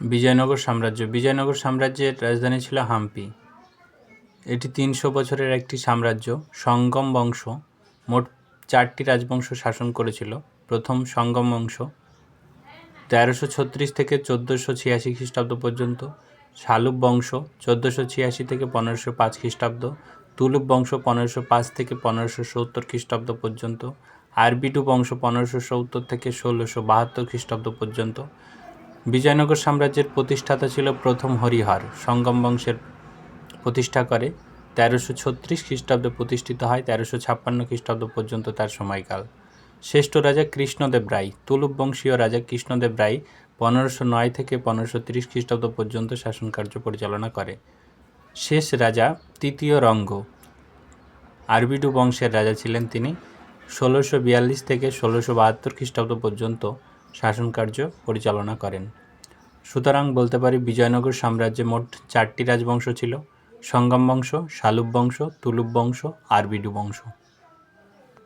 বিজয়নগর সাম্রাজ্য। বিজয়নগর সাম্রাজ্যের রাজধানী ছিল হাম্পি। এটি তিনশো বছরের একটি সাম্রাজ্য, সঙ্গম বংশ। মোট চারটি রাজবংশ শাসন করেছিল। প্রথম সঙ্গম বংশ তেরোশো ছত্রিশ থেকে চোদ্দোশো ছিয়াশি খ্রিস্টাব্দ পর্যন্ত শালুক বংশ চোদ্দোশো ছিয়াশি থেকে পনেরোশো পাঁচ খ্রিস্টাব্দ তুলুপ বংশ পনেরোশো পাঁচ থেকে পনেরোশো সত্তর খ্রিস্টাব্দ পর্যন্ত, আরবিটু বংশ পনেরোশো সত্তর থেকে ষোলোশো বাহাত্তর খ্রিস্টাব্দ পর্যন্ত বিজয়নগর সাম্রাজ্যের প্রতিষ্ঠাতা ছিল প্রথম হরিহর। সঙ্গম বংশের প্রতিষ্ঠা করে তেরোশো ছত্রিশ খ্রিস্টাব্দে প্রতিষ্ঠিত হয়, তেরোশো ছাপ্পান্ন খ্রিস্টাব্দ পর্যন্ত তার সময়কাল। শ্রেষ্ঠ রাজা কৃষ্ণদেব রায়, তুলুপ বংশীয় রাজা কৃষ্ণদেব রায় পনেরোশো নয় থেকে পনেরোশো তিরিশ খ্রিস্টাব্দ পর্যন্ত শাসনকার্য পরিচালনা করে। শেষ রাজা তৃতীয় রঙ্গ। আরবিডু বংশের রাজা ছিলেন তিনি। ষোলোশো বিয়াল্লিশ থেকে ষোলোশো বাহাত্তর খ্রিস্টাব্দ পর্যন্ত শাসনকার্য পরিচালনা করেন। সুতরাং বলতে পারি বিজয়নগর সাম্রাজ্যে মোট চারটি রাজবংশ ছিল, সঙ্গম বংশ, শালুব বংশ তুলুপ বংশ আরবিডু বংশ।